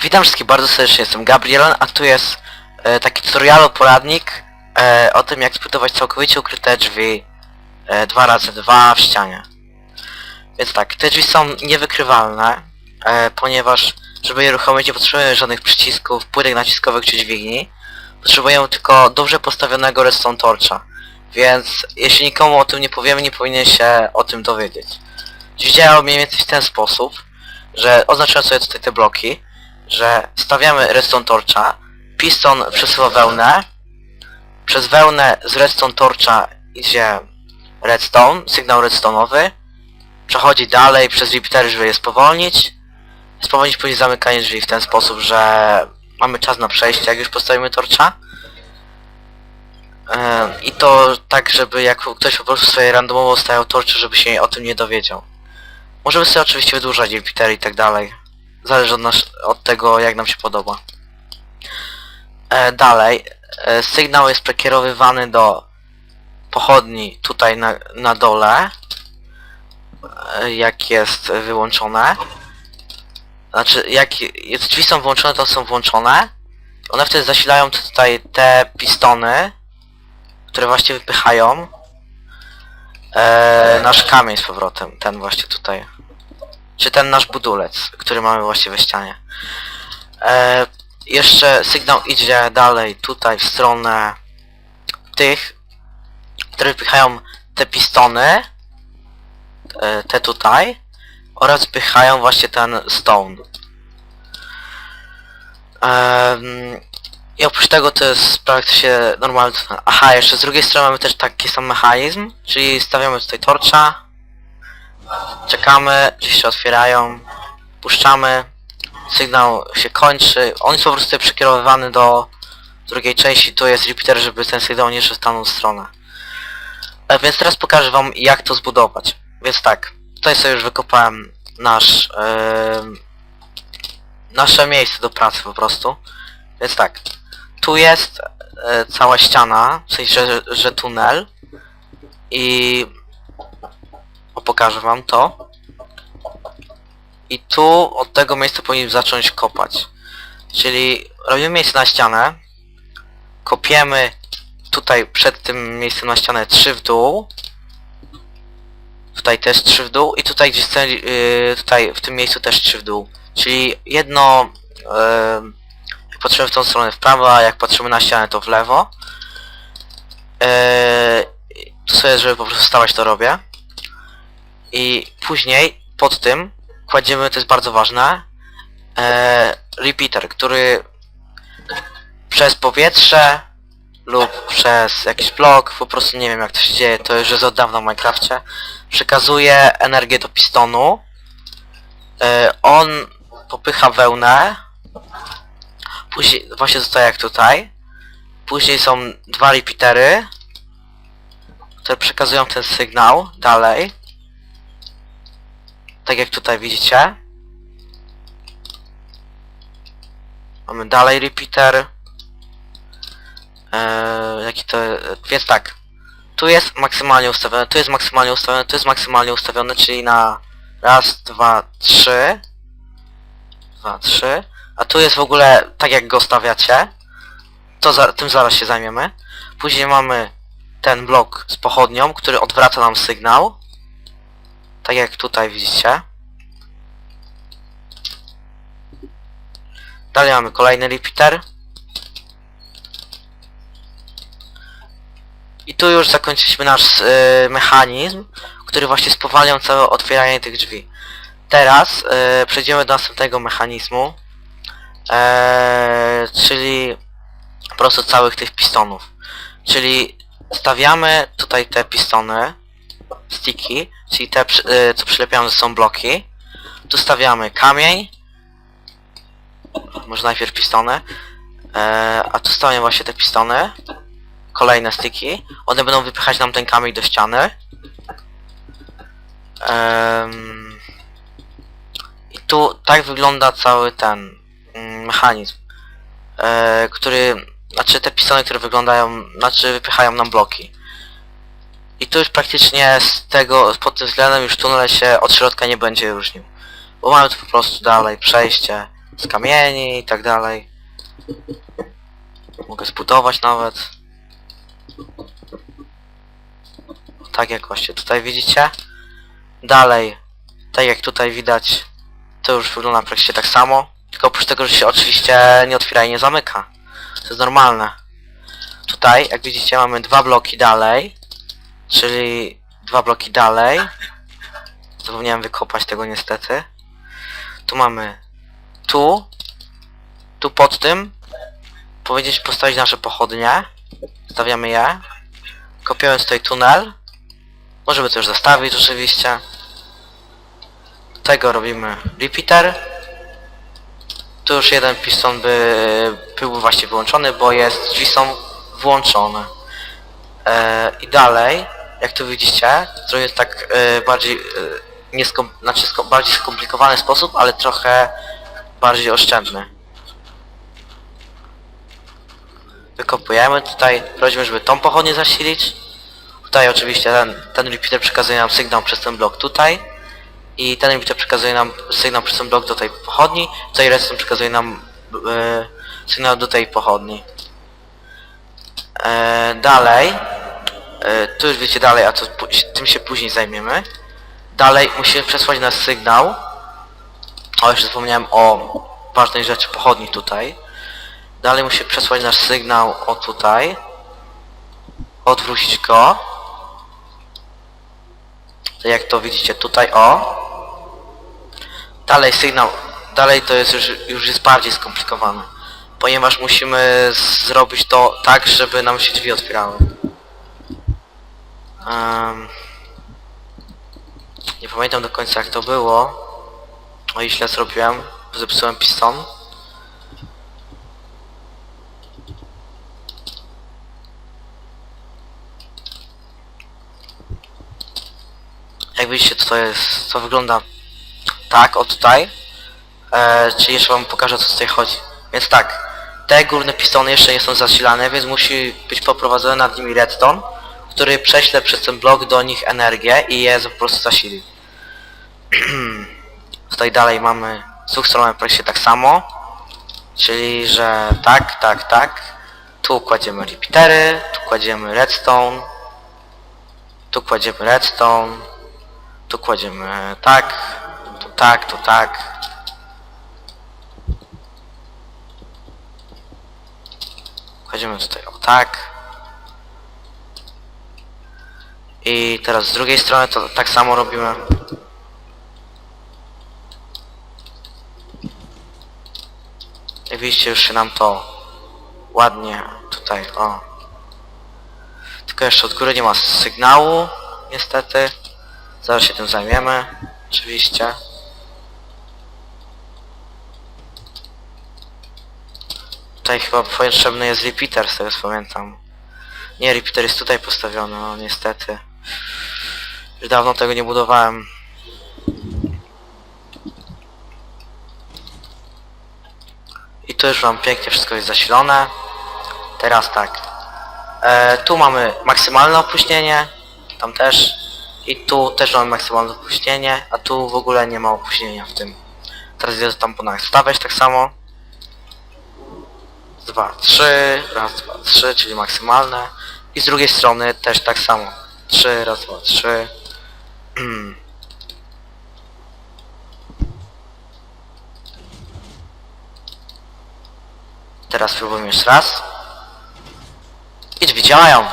Witam wszystkich bardzo serdecznie, jestem Gabriel, a tu jest e, taki tutorial, poradnik e, o tym jak zbudować całkowicie ukryte drzwi e, 2x2 w ścianie. Więc tak, te drzwi są niewykrywalne, e, ponieważ żeby je uruchomić nie potrzebujemy żadnych przycisków, płytek naciskowych czy dźwigni. Potrzebujemy tylko dobrze postawionego redstone torcha. Więc jeśli nikomu o tym nie powiemy, nie powinien się o tym dowiedzieć. Drzwi działają mniej więcej w ten sposób, że oznaczyłem sobie tutaj te bloki, że stawiamy redstone torcha, piston przesuwa wełnę, przez wełnę z redstone torcha idzie redstone, sygnał redstone'owy, przechodzi dalej przez repeatery, żeby je spowolnić, spowolnić później zamykanie drzwi w ten sposób, że mamy czas na przejście, jak już postawimy torcha. Yy, I to tak, żeby jak ktoś po prostu sobie randomowo stawiał torcze, żeby się o tym nie dowiedział. Możemy sobie oczywiście wydłużać repeatery i tak dalej. Zależy od, nas, od tego, jak nam się podoba. E, dalej, e, sygnał jest przekierowywany do pochodni tutaj na, na dole, e, jak jest wyłączone. Znaczy, jak drzwi są włączone, to są włączone. One wtedy zasilają tutaj te pistony, które właśnie wypychają e, nasz kamień z powrotem, ten właśnie tutaj. Czy ten nasz budulec, który mamy właśnie we ścianie. E, jeszcze sygnał idzie dalej tutaj w stronę tych, które wypychają te pistony, e, te tutaj, oraz wypychają właśnie ten stone. Em, I oprócz tego to jest praktycznie normalny... Aha, jeszcze z drugiej strony mamy też taki sam mechanizm, czyli stawiamy tutaj torcza, czekamy, drzwi się otwierają, puszczamy, sygnał się kończy, on jest po prostu przekierowywany do drugiej części, tu jest repeater, żeby ten sygnał nie szedł w daną stronę. E, więc teraz pokażę wam jak to zbudować. Więc tak, tutaj sobie już wykopałem nasz em, nasze miejsce do pracy po prostu. Więc tak, tu jest e, cała ściana, w sensie, że, że tunel i o, pokażę wam to. I tu od tego miejsca powinien zacząć kopać. Czyli robimy miejsce na ścianę, kopiemy tutaj przed tym miejscem na ścianę 3 w dół, tutaj też 3 w dół i tutaj gdzieś yy, tutaj w tym miejscu też 3 w dół. Czyli jedno, yy, jak patrzymy w tą stronę w prawo, a jak patrzymy na ścianę to w lewo. Yy, tu sobie, żeby po prostu stawać to robię. I później pod tym kładziemy, to jest bardzo ważne, e, repeater, który przez powietrze lub przez jakiś blok, po prostu nie wiem jak to się dzieje, to już jest od dawna w Minecrafcie, przekazuje energię do pistonu. E, on popycha wełnę, później właśnie zostaje jak tutaj. Później są dwa repeatery, które przekazują ten sygnał dalej tak jak tutaj widzicie. Mamy dalej repeater. Eee, jaki to... Więc tak. Tu jest maksymalnie ustawione, tu jest maksymalnie ustawione, tu jest maksymalnie ustawione, czyli na raz, dwa, trzy. Dwa, trzy. A tu jest w ogóle tak jak go stawiacie. To za, tym zaraz się zajmiemy. Później mamy ten blok z pochodnią, który odwraca nam sygnał. Tak jak tutaj widzicie. Dalej mamy kolejny repeater. I tu już zakończyliśmy nasz y, mechanizm, który właśnie spowalniał całe otwieranie tych drzwi. Teraz y, przejdziemy do następnego mechanizmu, e, czyli po prostu całych tych pistonów. Czyli stawiamy tutaj te pistony, sticky, czyli te, y, co przylepiamy, są bloki. Tu stawiamy kamień, może najpierw pistony, e, a tu stawiamy właśnie te pistony, kolejne sticky, one będą wypychać nam ten kamień do ściany. I tu tak wygląda cały ten mm, mechanizm, e, który, znaczy te pistony, które wyglądają, znaczy wypychają nam bloki. I tu już praktycznie z tego, pod tym względem już tunel się od środka nie będzie różnił. Bo mamy tu po prostu dalej przejście, z kamieni i tak dalej. Mogę zbudować nawet. Tak jak właśnie tutaj widzicie. Dalej, tak jak tutaj widać, to już wygląda praktycznie tak samo. Tylko oprócz tego, że się oczywiście nie otwiera i nie zamyka. To jest normalne. Tutaj, jak widzicie, mamy dwa bloki dalej. Czyli dwa bloki dalej. Zapomniałem wykopać tego niestety. Tu mamy tu. Tu pod tym. Powiedzieć postawić nasze pochodnie. Stawiamy je. Kopiując tutaj tunel. Możemy to już zostawić oczywiście. Tego robimy repeater. Tu już jeden piston by był właśnie wyłączony, bo jest, drzwi są włączone. E, I dalej, jak tu widzicie, to jest tak e, bardziej, e, nie skom, znaczy sko, bardziej skomplikowany sposób, ale trochę bardziej oszczędny. Wykopujemy tutaj, prosimy, żeby tą pochodnię zasilić. Tutaj oczywiście ten, ten repeater przekazuje nam sygnał przez ten blok tutaj. I ten repeater przekazuje nam sygnał przez ten blok do tej pochodni. Tutaj redstone przekazuje nam e, sygnał do tej pochodni. E, dalej. E, tu już wiecie dalej, a to tym się później zajmiemy. Dalej musimy przesłać nasz sygnał. O, jeszcze zapomniałem o ważnej rzeczy pochodni tutaj. Dalej musimy przesłać nasz sygnał o tutaj. Odwrócić go. Tak jak to widzicie tutaj, o. Dalej sygnał, dalej to jest już, już jest bardziej skomplikowane. Ponieważ musimy zrobić to tak, żeby nam się drzwi otwierały. Em, nie pamiętam do końca jak to było. O i źle zrobiłem, zepsułem piston. Jak widzicie to jest, to wygląda tak, o tutaj. E, czyli jeszcze wam pokażę co tutaj chodzi. Więc tak, te górne pistony jeszcze nie są zasilane, więc musi być poprowadzony nad nimi redstone, który prześle przez ten blok do nich energię i je po prostu zasili. tutaj dalej mamy, dwóch stron mamy praktycznie tak samo. Czyli, że tak, tak, tak. Tu kładziemy repeatery, tu kładziemy redstone. Tu kładziemy redstone. Tu kładziemy tak, tu tak, tu tak. Kładziemy tutaj o tak. I teraz z drugiej strony to tak samo robimy. Jak widzicie już się nam to ładnie tutaj, o. Tylko jeszcze od góry nie ma sygnału, niestety. Zaraz się tym zajmiemy, oczywiście. Tutaj chyba potrzebny jest repeater, z tego pamiętam. Nie, repeater jest tutaj postawiony, no niestety. Już dawno tego nie budowałem. I tu już mam pięknie wszystko jest zasilone. Teraz tak. E, tu mamy maksymalne opóźnienie. Tam też. I tu też mamy maksymalne opóźnienie, a tu w ogóle nie ma opóźnienia w tym. Teraz idę tam ponad stawiać tak samo. Dwa, trzy, raz, dwa, trzy, czyli maksymalne. I z drugiej strony też tak samo. Trzy, raz, dwa, trzy. Teraz spróbujmy jeszcze raz. I drzwi działają.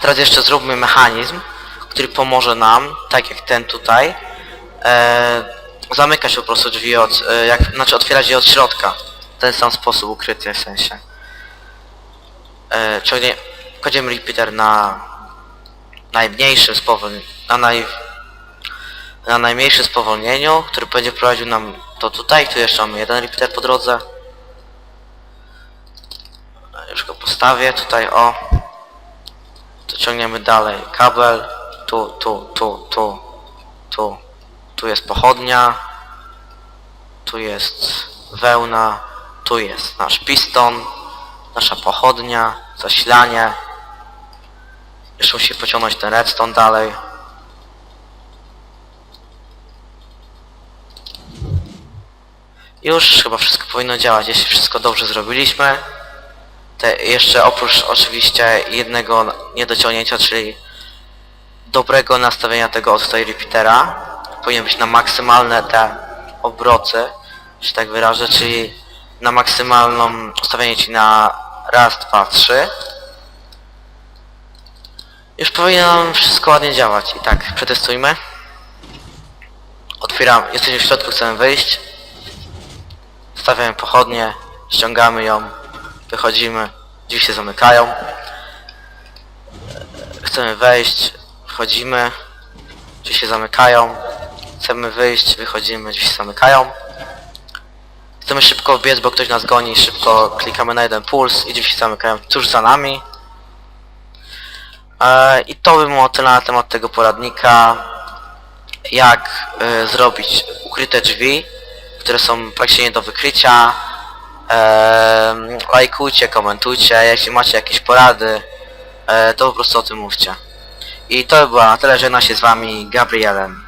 Teraz jeszcze zróbmy mechanizm, który pomoże nam, tak jak ten tutaj, e, zamykać po prostu drzwi od, e, jak, znaczy otwierać je od środka. W ten sam sposób ukryty w sensie. E, kładziemy repeater na spowolnieniu, na naj, na najmniejszym spowolnieniu, który będzie prowadził nam to tutaj, tu jeszcze mamy jeden repeater po drodze. Już go postawię tutaj, o. To ciągniemy dalej. Kabel. Tu, tu, tu, tu, tu. Tu jest pochodnia. Tu jest wełna. Tu jest nasz piston. Nasza pochodnia. Zasilanie. Jeszcze musi pociągnąć ten redstone dalej. Już chyba wszystko powinno działać, jeśli wszystko dobrze zrobiliśmy. Te, jeszcze oprócz oczywiście jednego niedociągnięcia, czyli dobrego nastawienia tego od tutaj repeatera. Powinien być na maksymalne te obroty, że tak wyrażę, czyli na maksymalną ustawienie ci na raz, dwa, trzy. Już powinno nam wszystko ładnie działać. I tak, przetestujmy. Otwieram, jesteśmy w środku, chcemy wyjść. Stawiamy pochodnie, ściągamy ją, wychodzimy, drzwi się zamykają. Chcemy wejść, wchodzimy, drzwi się zamykają. Chcemy wyjść, wychodzimy, drzwi się zamykają. Chcemy szybko wbiec, bo ktoś nas goni, szybko klikamy na jeden puls i drzwi się zamykają tuż za nami. E, I to by było tyle na temat tego poradnika. Jak e, zrobić ukryte drzwi, które są praktycznie nie do wykrycia. E, lajkujcie, komentujcie, jeśli macie jakieś porady, to po prostu o tym mówcie. I to by było na tyle, się z wami Gabrielem.